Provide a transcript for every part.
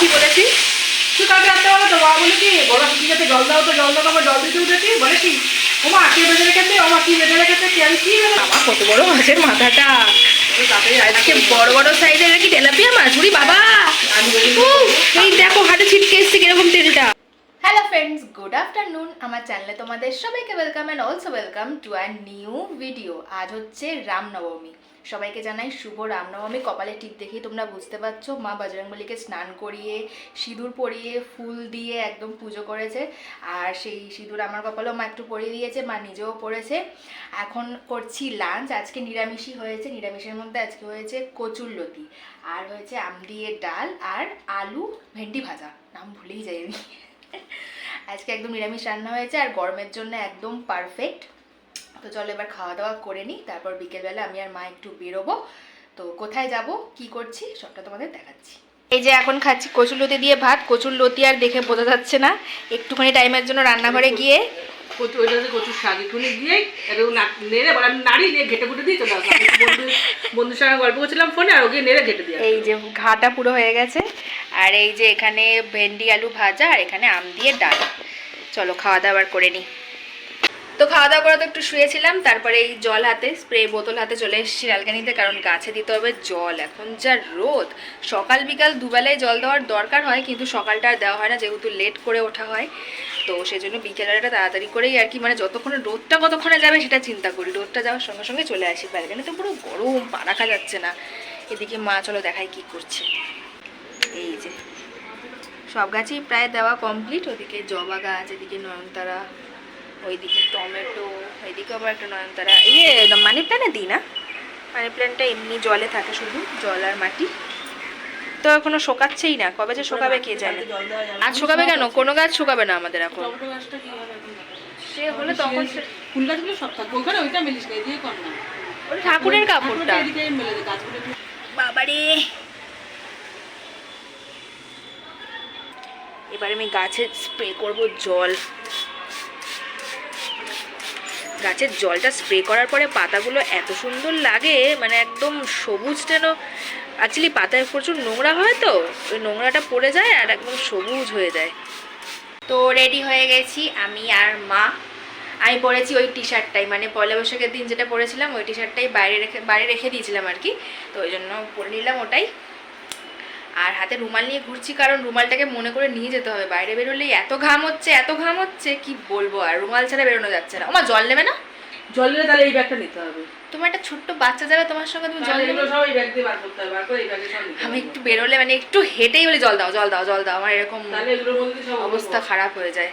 কি বলেছি? তুই কালকে রাত্রেবেলা তো বাবা বলে কি বড় পিঠিটাতে জল দাও তো জল দাও আমার জল দিতে উঠেছি। বলে কি ওমা কে বেঁধে রেখেছে? ওমা কি বেঁধে রেখেছে? কি আমি কি আমার কত বড় মাছের মাথাটা। আজকে বড় বড় সাইজের কি তেলাপিয়া মাছ? উড়ি বাবা! বলি এই দেখো হাতে ছিটকে এসছে কীরকম তেলটা। হ্যালো ফ্রেন্ডস গুড আফটারনুন আমার চ্যানেলে তোমাদের সবাইকে welcome and also welcome to our new video আজ হচ্ছে রামনবমী। সবাইকে জানাই শুভ রামনবমী। কপালে টিপ দেখেই তোমরা বুঝতে পারছ, মা বজরংবলীকে স্নান করিয়ে, সিঁদুর পরিয়ে, ফুল দিয়ে একদম পুজো করেছে। আর সেই সিঁদুর আমার কপালেও মা একটু পরিয়ে দিয়েছে, মা নিজেও পড়েছে এখন করছি লাঞ্চ আজকে নিরামিষই হয়েছে। নিরামিষের মধ্যে আজকে হয়েছে কচুরলতি আর হয়েছে আম দিয়ে ডাল আর আলু ভেন্ডি ভাজা। নাম ভুলেই যাই আমি আজকে একদম নিরামিষ রান্না হয়েছে আর গরমের জন্য একদম পারফেক্ট তো চলো এবার খাওয়া দাওয়া করে নিই, তারপর বিকেলবেলা আমি আর মা একটু বেরোবো। তো কোথায় যাব, কি করছি, সবটা তোমাদের দেখাচ্ছি। এই যে এখন খাচ্ছি কচুর লতি দিয়ে ভাত, কচুর লতি আর দেখে বোঝা যাচ্ছে না। একটুখানি টাইমের জন্য রান্নাঘরে গিয়ে কচু ওইটা হচ্ছে কচুর শাক। একটুখানি দিয়ে একটু না- নেড়ে বলে, আমি নাড়ি দিয়ে ঘেটে ঘুটে দিই চলে আসলাম। বন্ধু বন্ধুর সঙ্গে গল্প করছিলাম ফোনে, আর ওকে নেড়ে ঘেটে দিয়ে এই যে ঘাটা পুরো হয়ে গেছে। আর এই যে এখানে ভেন্ডি, আলু ভাজা, আর এখানে আম দিয়ে ডাল। চলো খাওয়া দাওয়ার করে নিই তো খাওয়া দাওয়া করে তো একটু শুয়েছিলাম, তারপরে এই জল হাতে, স্প্রে বোতল হাতে চলে এসেছি লালকানিতে, কারণ গাছে দিতে হবে জল। এখন যা রোদ, সকাল বিকাল দুবেলায় জল দেওয়ার দরকার হয়, কিন্তু সকালটা আর দেওয়া হয় না, যেহেতু লেট করে ওঠা হয়। তো সেজন্য বিকেলবেলাটা তাড়াতাড়ি করেই আর কি মানে যতক্ষণে রোদটা কতক্ষণে যাবে সেটা চিন্তা করি। রোদটা যাওয়ার সঙ্গে সঙ্গে চলে আসি ব্যালকানিতে পুরো গরম, পা রাখা যাচ্ছে না। এদিকে মা, চলো দেখাই কি করছে। এই যে, সব গাছই প্রায় দেওয়া কমপ্লিট ওদিকে জবা গাছ, এদিকে নয়নতারা ওইদিকে টমেটো ওইদিকে আবার একটা নয়নতারা। ইয়ে মানি প্ল্যান্টে দিই না। মানি প্ল্যান্টটা এমনি জলে থাকে শুধু জল আর মাটি। তো এখনও শোকাচ্ছেই না। কবে যে শোকাবে কে জানে? দেওয়া শোকাবে কেন? কোনো গাছ শোকাবে না আমাদের এখন। সে হলে তখন ফুল গাছগুলো সব থাকবে ওখানে ওইটা মেলিস না এদিকে কর না। ঠাকুরের কাপড়টা। বাবারে! এবার আমি গাছে স্প্রে করব জল। গাছের জলটা স্প্রে করার পরে পাতাগুলো এত সুন্দর লাগে মানে একদম সবুজ যেন অ্যাকচুয়ালি পাতায় প্রচুর নোংরা হয় তো, ওই নোংরাটা পড়ে যায় আর একদম সবুজ হয়ে যায়। তো রেডি হয়ে গেছি আমি আর মা। আমি পরেছি ওই টি শার্টটাই মানে পয়লা বৈশাখের দিন যেটা পরেছিলাম, ওই টি শার্টটাই বাইরে রেখে বাইরে রেখে দিয়েছিলাম আর কি। তো ওই জন্য পরে নিলাম ওটাই। আর হাতে রুমাল নিয়ে ঘুরছি কারণ রুমালটাকে মনে করে নিয়ে যেতে হবে। বাইরে বেরোলেই এত ঘাম হচ্ছে এত ঘাম হচ্ছে কি বলব আর? রুমাল ছাড়া বেরোনো যাচ্ছে না। ওমা জল নেবে না? জল নিলে তাহলে এই ব্যাগটা নিতে হবে। তোমার একটা ছোট্ট বাচ্চা যাবে তোমার সঙ্গে তুমি জল নেবে? সব এই ব্যাগ দিয়ে বার করতে হবে। বার করে এই ব্যাগে সব আমি একটু বেরোলে মানে একটু হেঁটেই বলে জল দাও জল দাও জল দাও। আমার এরকম তাহলে এগুলোর মধ্যে সব অবস্থা খারাপ হয়ে যায়।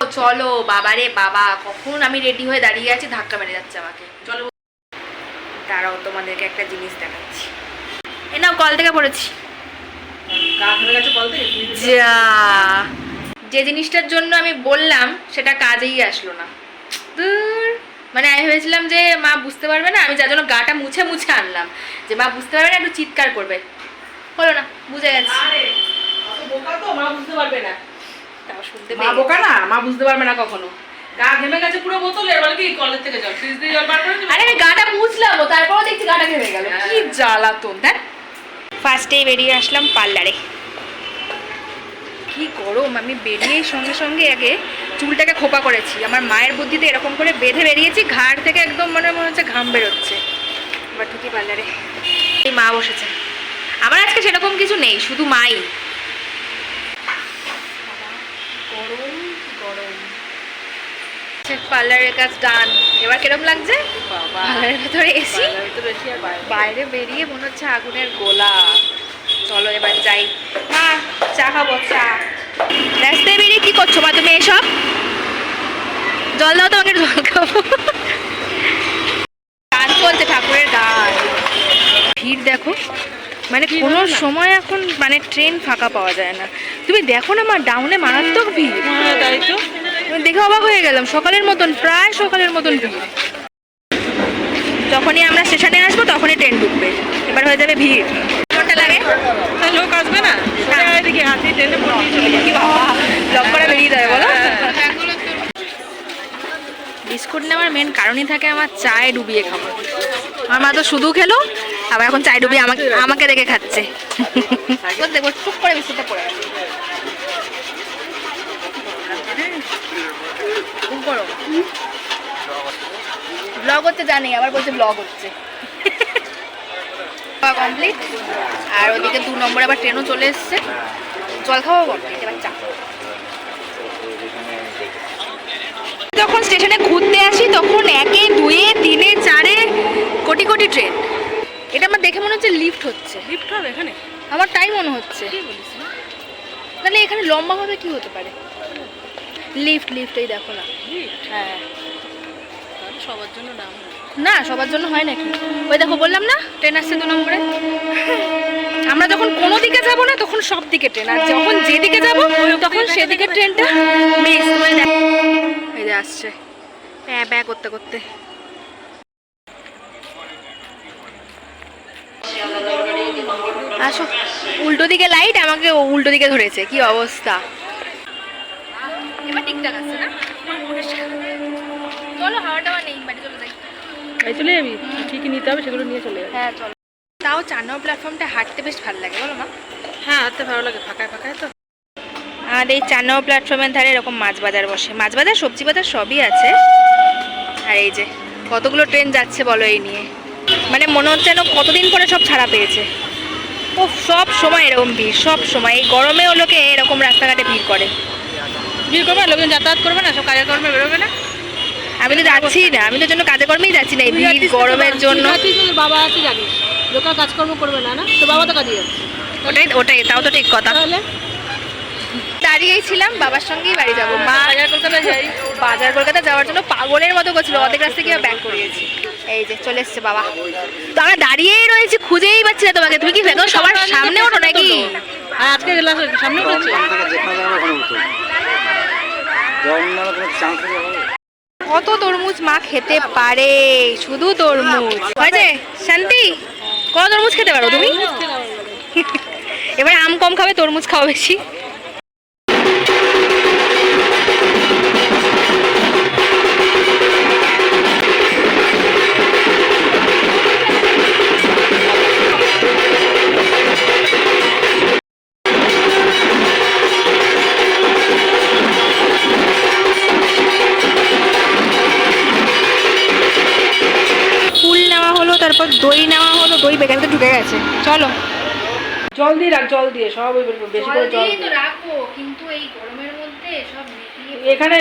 ও, চলো বাবারে বাবা কখন আমি রেডি হয়ে দাঁড়িয়ে আছি ধাক্কা মেরে যাচ্ছে আমাকে। চলো। তারাও তোমাদেরকে একটা জিনিস দেখাচ্ছি। এ নাও কল থেকে পড়েছি। যা। যে জিনিসটার জন্য আমি বললাম সেটা কাজেই আসলো না। মানে আমি ভেবেছিলাম যে মা বুঝতে পারবে না আমি যার জন্য গাটা মুছে মুছে আনলাম। যে মা বুঝতে পারবে না একটু চিৎকার করবে। হলো না বুঝে গেছে। মা বুঝতে পারবে না। তাও শুনতে মা বোকা না মা বুঝতে পারবে না কখনো। গা ঘেমে গেছে পুরো বোতল এবার কি কলেজ থেকে জল? ফ্রিজ দিয়ে জল বার করে আরে গাটা মুছলাম তারপরও দেখছি গাটা ঘেমে গেল। হ্যাঁ। কি জ্বালাতন দেখ। ফার্স্টেই বেরিয়ে আসলাম পার্লারে কি গরম, আমি বেরিয়েই সঙ্গে সঙ্গে আগে চুলটাকে খোপা করেছি। আমার মায়ের বুদ্ধিতে এরকম করে বেঁধে বেরিয়েছি, ঘাড় থেকে একদম মনে মনে হচ্ছে ঘাম বেরোচ্ছে। এবার ঢুকি পার্লারে এই মা বসেছে। আমার আজকে সেরকম কিছু নেই, শুধু মাই গরম কি গরম পার্লারের কাজ ডান এবার কিরম লাগছে? পার্লারের ভেতরে এসি বাইরে। বেরিয়ে মনে হচ্ছে আগুনের গোলা। চলো এবার যাই। মা চা খাব চা। রাস্তায় বেরিয়ে কি করছ মা তুমি এসব? জল দাও তোমাকে জল খাব। গান চলছে ঠাকুরের গান। ভিড় দেখো। মানে কোনো সময় এখন মানে ট্রেন ফাঁকা পাওয়া যায় না। তুমি দেখো না মা ডাউনে মারাত্মক ভিড়। হ্যাঁ তাই তো। দেখে অবাক হয়ে গেলাম। সকালের মতন প্রায় সকালের মতন ভিড় যখনই আমরা স্টেশনে আসব তখনই ট্রেন ঢুকবে। এবার হয়ে যাবে ভিড়। কোনটা লাগে? লোক আসবে না। এদিকে হাতি কি বাবা ব্লক করে বেরিয়ে যাবে বলো। বিস্কুট নেওয়ার মেন কারণই থাকে আমার চায়ে ডুবিয়ে খাব আমার মা তো শুধু খেলো আবার এখন চায় ডুবিয়ে আমাকে আমাকে দেখে খাচ্ছে। টুক করে বিস্কুটটা পড়ে গেছে করো। ব্লগ হচ্ছে জানি আবার বলছে ব্লগ হচ্ছে। কমপ্লিট আর ওদিকে দু নম্বরে আবার ট্রেনও চলে এসছে। জল খাওয়া কমপ্লিট এবার চা। যখন স্টেশনে ঘুরতে আসি তখন একে দুয়ে তিনে চারে কোটি কোটি ট্রেন এটা আমার দেখে মনে হচ্ছে লিফট হচ্ছে। লিফট হবে এখানে? আমার তাই মনে হচ্ছে? তাহলে এখানে লম্বাভাবে কি হতে পারে? লিফট লিফট এই দেখো না। হ্যাঁ। সবার জন্য হয়। না সবার জন্য হয় নাকি? ওই দেখো বললাম না ট্রেন আসছে দু নম্বরে। আমরা যখন কোনো দিকে যাব না তখন সব দিকে ট্রেন। আর যখন যেদিকে যাব তখন সেদিকে ট্রেনটা মিস হয়ে যায়। এই যে আসছে। হ্যাঁ ব্যা করতে করতে। আসো। উল্টো দিকে লাইট আমাকে উল্টো দিকে ধরেছে কি অবস্থা? এবার ঠিকঠাক আছে না? চলো হাওয়া টাওয়া নেই বাড়ি চলে যাই। এই চলে যাবি? কি কি নিতে হবে সেগুলো নিয়ে চলে যাবি হ্যাঁ চলো। তাও চার নম্বর প্ল্যাটফর্মটা হাঁটতে বেশ ভালো লাগে বলো মা। হ্যাঁ হাঁটতে ভালো লাগে ফাঁকায় ফাঁকায় তো। আমাদের এই চার নম্বর প্ল্যাটফর্মের ধারে এরকম মাছ বাজার বসে। মাছ বাজার সবজি বাজার সবই আছে। আর এই যে কতগুলো ট্রেন যাচ্ছে বলো এই নিয়ে। মানে মনে হচ্ছে যেন কতদিন পরে সব ছাড়া পেয়েছে। ও সব সময় এরকম ভিড় সব সময়। এই গরমেও লোকে এরকম রাস্তাঘাটে ভিড় করে। ভিড় করবে লোকজন যাতায়াত করবে না সব কাজের কর্মে বেরোবে না। আমি তো যাচ্ছি না আমি তো জন্য কাজে কর্মেই যাচ্ছি না এই তুই ভিড় গরমের জন্য। বাবা আছে জানিস। লোকাল কাজকর্ম করবে না না? তো বাবা তো কাজে যাচ্ছে। ওটাই ওটাই তাও তো ঠিক কথা। তাহলে? দাঁড়িয়েই ছিলাম বাবার সঙ্গেই বাড়ি যাব। মা বাজার কলকাতা যাই। বাজার কলকাতা যাওয়ার জন্য পাগলের মতো করছিল অর্ধেক রাস্তা গিয়ে ব্যাক করিয়েছি এই যে চলে এসছে বাবা। তো আমরা দাঁড়িয়েই রয়েছি খুঁজেই পাচ্ছি না তোমাকে। তুমি কি ভেতর সবার সামনে ওঠো নাকি? আর আজকে সামনে উঠেছে ওখান থেকে যেখানে যাবে ওখানে উঠো জল নামে কোনো চান্স হবে কত তরমুজ মা খেতে পারে? শুধু তরমুজ। যে, শান্তি? কত তরমুজ খেতে পারো তুমি? এবার আম কম খাবে, তরমুজ খাওয়া বেশি। দই নেওয়া হলো দই বেকারিতে ঢুকে গেছে। চলো। জল দিয়ে রাখ জল দিয়ে সব ওই বেশি করে জল দিয়ে। রাখো কিন্তু এই গরমের মধ্যে সব এখানে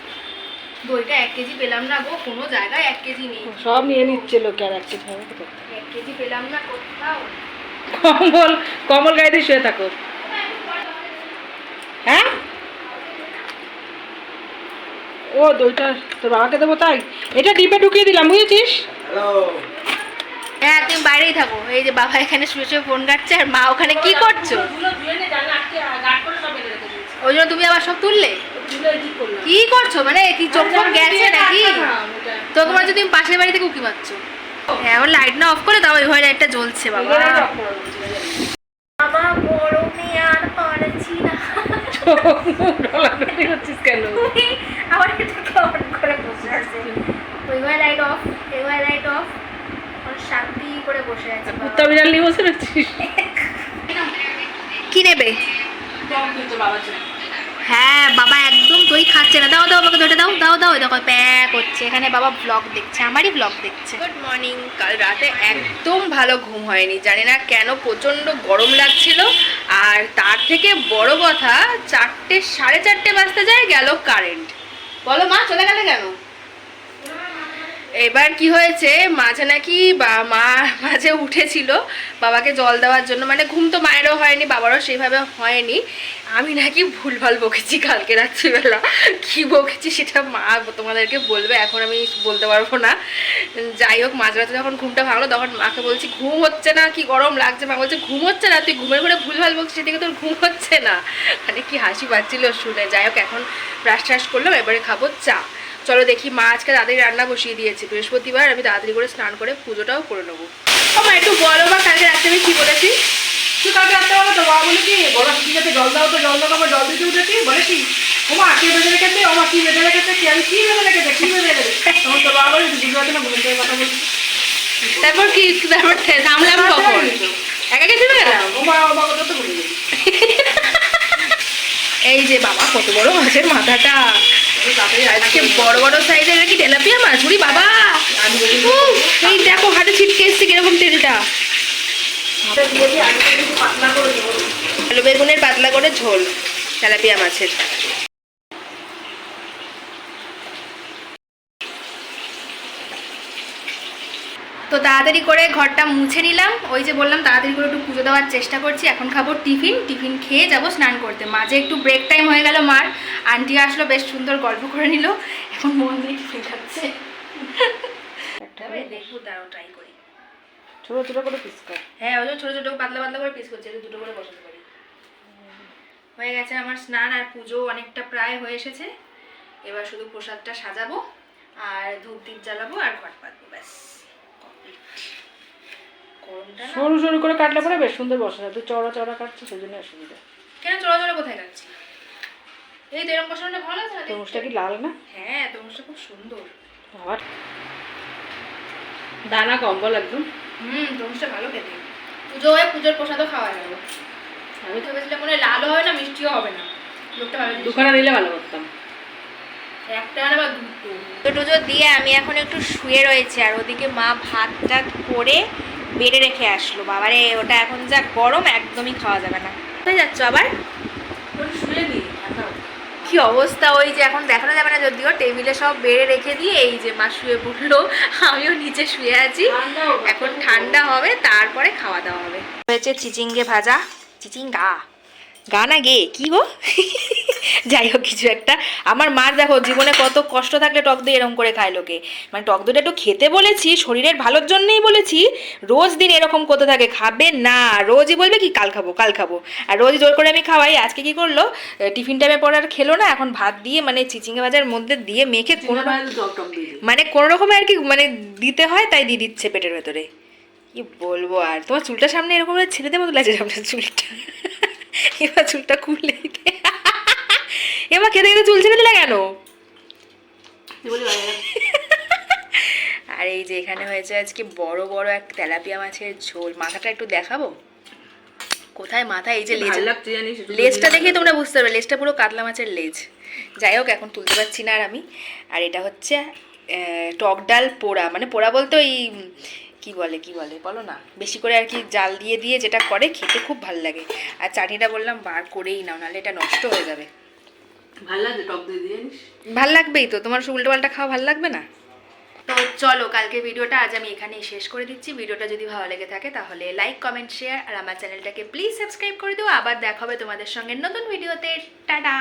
দইটা এক কেজি পেলাম না গো কোনো জায়গায় এক কেজি নেই। সব নিয়ে নিচ্ছে লোক আর এক কেজি? এক কেজি পেলাম না কোথাও। কম্বল কম্বল গায়ে দিয়ে শুয়ে থাকো। হ্যাঁ? ও দইটা তোর বাবাকে দেবো তাই? এটা ডিপে ঢুকিয়ে দিলাম বুঝেছিস? হ্যালো হ্যাঁ তুমি বাইরেই থাকো। এই যে বাবা এখানে শুয়ে শুয়ে ফোন কাটছে আর মা ওখানে কি করছ? ওই জন্য তুমি আবার সব তুললে? কি করছ? মানে কি চোখ ফোক গেছে নাকি? তো তোমার যদি তুমি পাশের বাড়ি থেকে উকি মারছো হ্যাঁ ওর লাইট না অফ করে দাও ওই ঘরে লাইটটা জ্বলছে বাবা। বাবা গরমে আর পারছি না। করছিস কেন? আবার এটাকে অন করে বসে আছে। ওই ঘরে লাইট অফ এই ঘরে লাইট অফ শান্তি করে বসে আছে। কুত্তা বিড়াল নিয়ে বসে রয়েছিস? কি নেবে? হ্যাঁ বাবা একদম দই খাচ্ছে না। দাও দাও আমাকে দইটা দাও দাও দাও। দেখো প্যাক হচ্ছে। এখানে বাবা ব্লগ দেখছে আমারই ব্লগ দেখছে। গুড মর্নিং কাল রাতে একদম ভালো ঘুম হয়নি। জানি না কেন প্রচণ্ড গরম লাগছিল। আর তার থেকে বড় কথা চারটে সাড়ে চারটে বাজতে যায় গেল কারেন্ট বলো মা চলে গেলে কেন? এবার কি হয়েছে, মাঝে নাকি বা মা মাঝে উঠেছিল বাবাকে জল দেওয়ার জন্য মানে ঘুম তো মায়েরও হয়নি, বাবারও সেইভাবে হয়নি। আমি নাকি ভুলভাল বকেছি কালকে রাত্রিবেলা। কি বকেছি সেটা মা তোমাদেরকে বলবে, এখন আমি বলতে পারব না। যাই হোক মাঝরাতে যখন ঘুমটা ভাঙলো, তখন মাকে বলছি, ঘুম হচ্ছে না, কি গরম লাগছে। মা বলছে, ঘুম হচ্ছে না, তুই ঘুমের ঘরে ভুলভাল বকছিস সেদিকে তোর ঘুম হচ্ছে না। মানে কি হাসি পাচ্ছিল শুনে। যাই হোক, এখন ব্রাশ ট্রাশ করলাম, এবারে খাব চা। চলো দেখি মা আজকে তাড়াতাড়ি রান্না বসিয়ে দিয়েছে। বৃহস্পতিবার আমি তাড়াতাড়ি করে স্নান করে পুজোটাও করে নেব। মা একটু বলো বা কালকে রাত্রে আমি কি বলেছি? তুই কালকে রাখতে পারব তো বাবা বলে কি বড় শিখিতে জল দাও তো জল দাও আমার জল দিতে উঠেছি বলে কি ওমা কে বেঁধে রেখেছে? ওমা কি বেঁধে রেখেছে কি আমি কি বেঁধে রেখেছে কি বেঁধে রেখেছে? তখন তোর বাবা বলে বুঝতে পারছে না ঘুমের কথা বলছি। তারপর কি তারপর থামলাম কখন একা গেছি গেলাম ওমা ওমা কথা তো ভুলে গেছি এই যে বাবা কত বড় মাছের মাথাটা? বড় বড় সাইজের কি তেলাপিয়া মাছ? বুড়ি বাবা! এই দেখো হাতে ছিটকে এসছে কীরকম তেলটা। বেগুনের পাতলা করে ঝোল। তেলাপিয়া মাছের। তো তাড়াতাড়ি করে ঘরটা মুছে নিলাম। ওই যে বললাম তাড়াতাড়ি করে একটু পুজো দেওয়ার চেষ্টা করছি। এখন খাব টিফিন। টিফিন খেয়ে যাব স্নান করতে। মাঝে একটু ব্রেক টাইম হয়ে গেল মার। আন্টি আসলো বেশ সুন্দর গল্প করে নিল। এখন মন দিয়ে টিফিন খাচ্ছে। দেখব তারাও ট্রাই করি। ছোটো ছোটো করে পিস কর। হ্যাঁ ওই ছোটো ছোটো পাতলা পাতলা করে পিস করছি। দুটো করে বসাতে পারি। হয়ে গেছে আমার স্নান আর পুজো অনেকটা প্রায় হয়ে এসেছে। এবার শুধু প্রসাদটা সাজাবো আর ধূপ দ্বীপ জ্বালাবো আর ঘট পাতবো ব্যাস। সরু সরু করে কাটলে পরে বেশ সুন্দর বসা যায়। তুই চড়া চড়া কাটছো সেই জন্য অসুবিধা। কেন চড়া চড়া কোথায় যাচ্ছি এই তো এরকম বসানোটা ভালো আছে না? তরমুজটা কি লাল না? হ্যাঁ তরমুজটা খুব সুন্দর। আবার? দানা কম্বল একদম। হুম তরমুজটা ভালো খেতে। পুজো হয়ে পুজোর প্রসাদও খাওয়া গেল আমি তো ভেবেছিলাম মনে হয় লালও হবে না মিষ্টিও হবে না। লোকটা ভালো। দুখানা নিলে ভালো করতাম। একটা বা দুটো? তো টুজো দিয়ে আমি এখন একটু শুয়ে রয়েছি আর ওদিকে মা ভাত টাত করে বেড়ে রেখে আসলো। বাবারে ওটা এখন যা গরম একদমই খাওয়া যাবে না। কোথায় যাচ্ছ আবার? শুয়ে দিই কি অবস্থা? ওই যে এখন দেখানো যাবে না যদিও টেবিলে সব বেড়ে রেখে দিয়ে এই যে মা শুয়ে পড়ল আমিও নিচে শুয়ে আছি। এখন ঠান্ডা হবে তারপরে খাওয়া দাওয়া হবে। হয়েছে চিচিঙ্গে ভাজা। চিচিঙ্গা। গা না গে কি গো? যাই হোক কিছু একটা। আমার মার দেখো জীবনে কত কষ্ট থাকলে টক দই এরকম করে খায় লোকে। মানে টক দইটা একটু খেতে বলেছি শরীরের ভালোর জন্যই বলেছি রোজ দিন এরকম করতে থাকে খাবে না। রোজই বলবে কি কাল খাব কাল খাব। আর রোজ জোর করে আমি খাওয়াই। আজকে কি করল টিফিন টাইমে পর আর খেলো না এখন ভাত দিয়ে মানে চিচিঙ্গা ভাজার মধ্যে দিয়ে মেখে কোনো মানে কোনো রকমে আর কি মানে দিতে হয় তাই দিয়ে দিচ্ছে পেটের ভেতরে। কি বলব আর? তোমার চুলটা সামনে এরকম ছেড়ে দেবো লাগছে সামনে চুলটা? এবার চুলটা খুলে দে এবার খেতে খেতে চুল ছেড়ে দিলে কেন? আর এই যে এখানে হয়েছে আজকে বড় বড় এক তেলাপিয়া মাছের ঝোল। মাথাটা একটু দেখাবো? কোথায় মাথা? এই যে লেজ লেজটা দেখে তোমরা বুঝতে পারবে। লেজটা পুরো কাতলা মাছের লেজ। যাই হোক এখন তুলতে পারছি না আর আমি। আর এটা হচ্ছে টক ডাল পোড়া। মানে পোড়া বলতে ওই কি বলে কি বলে? বলো না। বেশি করে আর কি জাল দিয়ে দিয়ে যেটা করে খেতে খুব ভালো লাগে। আর চাটনিটা বললাম বার করেই নাও নাহলে এটা নষ্ট হয়ে যাবে। ভালো লাগবে টক দই দিয়ে ভালো লাগবেই তো। তোমার উল্টো পাল্টা খাওয়া ভালো লাগবে না? তো চলো কালকে ভিডিওটা আজ আমি এখানেই শেষ করে দিচ্ছি। ভিডিওটা যদি ভালো লেগে থাকে তাহলে লাইক কমেন্ট শেয়ার আর আমার চ্যানেলটাকে প্লিজ সাবস্ক্রাইব করে দিও। আবার দেখা হবে তোমাদের সঙ্গে নতুন ভিডিওতে। টাটা!